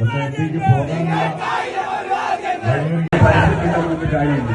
ഒന്ന് എത്തേക്ക് പോകാനുള്ള വഴിയൊരുക്കി പരിഹരിക്കണമെന്ന് കാര്യമില്ല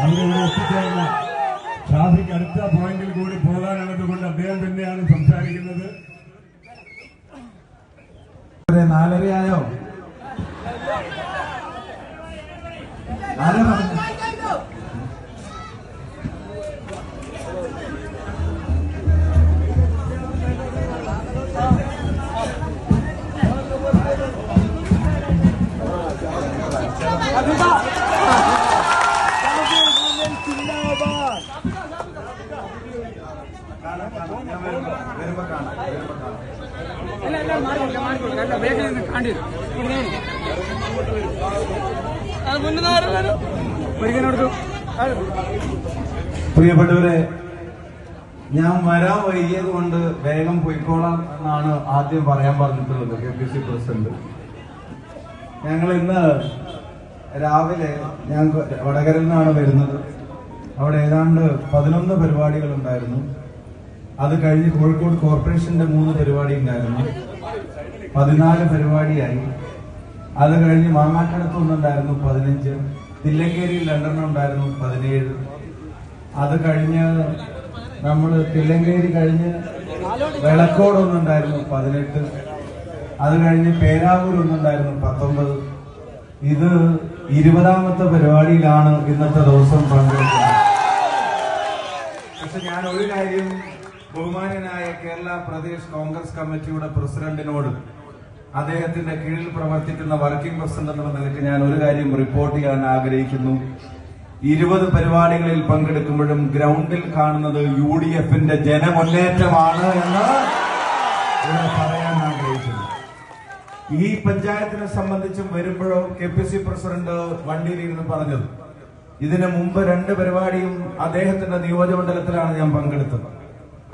നമ്മളിവിടെ എത്തിച്ചേർന്ന ഷാഫിക്ക് അടുത്ത പോയിന്റിൽ കൂടി പോകാനുള്ളത് കൊണ്ട് അദ്ദേഹം തന്നെയാണ് സംസാരിക്കുന്നത്. കാണാം പ്രിയപ്പെട്ടവരെ ഞാൻ വരാൻ വൈകിയത് കൊണ്ട് വേഗം പോയിക്കോളാം എന്നാണ് ആദ്യം പറയാൻ പറഞ്ഞിട്ടുള്ളത് കെ പി സി പ്രസിഡന്റ്. ഞങ്ങൾ ഇന്ന് രാവിലെ ഞാൻ വടകരയിൽ നിന്നാണ് വരുന്നത്. അവിടെ ഏതാണ്ട് പതിനൊന്ന് പരിപാടികൾ ഉണ്ടായിരുന്നു അത് കഴിഞ്ഞ് കോഴിക്കോട് കോർപ്പറേഷന്റെ മൂന്ന് പരിപാടി ഉണ്ടായിരുന്നു. പതിനാല് പരിപാടിയായി. അത് കഴിഞ്ഞ് മാങ്ങാട്ടടത്ത് ഒന്നുണ്ടായിരുന്നു പതിനഞ്ച്. തില്ലങ്കേരിയിൽ രണ്ടെണ്ണം ഉണ്ടായിരുന്നു പതിനേഴ്. അത് കഴിഞ്ഞ് നമ്മൾ തില്ലങ്കേരി കഴിഞ്ഞ് വെളക്കോട് ഒന്നുണ്ടായിരുന്നു പതിനെട്ട്. അത് കഴിഞ്ഞ് പേരാവൂർ ഒന്നുണ്ടായിരുന്നു പത്തൊമ്പത്. ഇത് ഇരുപതാമത്തെ പരിപാടിയിലാണ് ഇന്നത്തെ ദിവസം പങ്കെടുക്കുന്നത്. പക്ഷെ ഞാൻ ഒരു കാര്യം ബഹുമാനനായ കേരള പ്രദേശ് കോൺഗ്രസ് കമ്മിറ്റിയുടെ പ്രസിഡന്റിനോട് അദ്ദേഹത്തിന്റെ കീഴിൽ പ്രവർത്തിക്കുന്ന വർക്കിംഗ് പ്രസിഡന്റ് എന്ന നിലയ്ക്ക് ഞാൻ ഒരു കാര്യം റിപ്പോർട്ട് ചെയ്യാൻ ആഗ്രഹിക്കുന്നു. ഇരുപത് പരിപാടികളിൽ പങ്കെടുക്കുമ്പോഴും ഗ്രൗണ്ടിൽ കാണുന്നത് യു ഡി എഫിന്റെ ജനമുന്നേറ്റമാണ് എന്ന് പറയാൻ ആഗ്രഹിക്കുന്നു. ഈ പഞ്ചായത്തിനെ സംബന്ധിച്ചും വരുമ്പോഴോ കെ പി സി പ്രസിഡന്റ് വണ്ടിയിൽ ഇരുന്ന് പറഞ്ഞത് ഇതിനു മുമ്പ് രണ്ട് പരിപാടിയും അദ്ദേഹത്തിന്റെ നിയോജകമണ്ഡലത്തിലാണ് ഞാൻ പങ്കെടുത്തത്.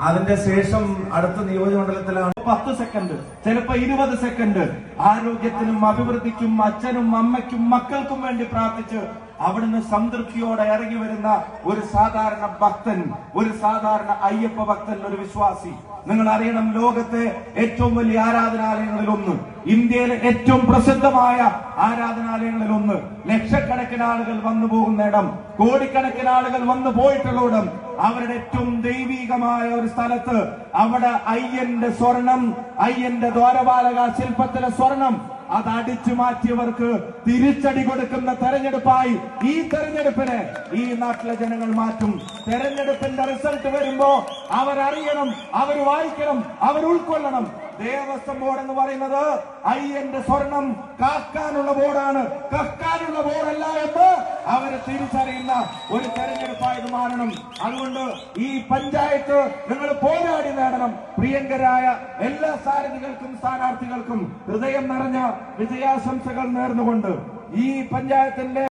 അതിന്റെ ശേഷം അടുത്ത നിയോജകമണ്ഡലത്തിലാണ് പത്ത് സെക്കൻഡ് ചിലപ്പോ ഇരുപത് സെക്കൻഡ്. ആരോഗ്യത്തിനും അഭിവൃദ്ധിക്കും അച്ഛനും അമ്മയ്ക്കും മക്കൾക്കും വേണ്ടി പ്രാർത്ഥിച്ച് അവിടുന്ന് സംതൃപ്തിയോടെ ഇറങ്ങി വരുന്ന ഒരു സാധാരണ ഭക്തൻ ഒരു സാധാരണ അയ്യപ്പ ഭക്തൻ ഒരു വിശ്വാസി. നിങ്ങൾ അറിയണം ലോകത്തെ ഏറ്റവും വലിയ ആരാധനാലയങ്ങളിൽ ഒന്ന്. ഇന്ത്യയിലെ ഏറ്റവും പ്രസിദ്ധമായ ആരാധനാലയങ്ങളിൽ ഒന്ന്. ലക്ഷക്കണക്കിന് ആളുകൾ വന്നു പോകുന്ന ഇടം കോടിക്കണക്കിന് ആളുകൾ വന്നു പോയിട്ടുള്ള ഇടം. അവരുടെ ഏറ്റവും ദൈവീകമായ ഒരു സ്ഥലത്ത് അവിടെ അയ്യന്റെ സ്വർണം അയ്യന്റെ ദ്വാരപാലക ശില്പത്തിലെ സ്വർണം അത് അടിച്ചു മാറ്റിയവർക്ക് തിരിച്ചടി കൊടുക്കുന്ന തെരഞ്ഞെടുപ്പായി ഈ തെരഞ്ഞെടുപ്പിനെ ഈ നാട്ടിലെ ജനങ്ങൾ മാറ്റും. തെരഞ്ഞെടുപ്പിന്റെ റിസൾട്ട് വരുമ്പോ അവരറിയണം അവർ വായിക്കണം അവർ ഉൾക്കൊള്ളണം ദേവസ്വം ബോർഡ് എന്ന് പറയുന്നത് അയ്യന്റെ സ്വർണം കാക്കാനുള്ള ബോർഡാണ്. കക്കാനുള്ള ബോർഡല്ല എന്ന് അവർ തിരിച്ചറിയുന്ന ഒരു തെരഞ്ഞെടുപ്പായത് മാറണം. അതുകൊണ്ട് ഈ പഞ്ചായത്ത് നിങ്ങൾ പോരാടി നേടണം. പ്രിയങ്കരായ എല്ലാ സാരഥികൾക്കും സ്ഥാനാർത്ഥികൾക്കും ഹൃദയം നിറഞ്ഞ വിജയാശംസകൾ നേർന്നുകൊണ്ട് ഈ പഞ്ചായത്തിന്റെ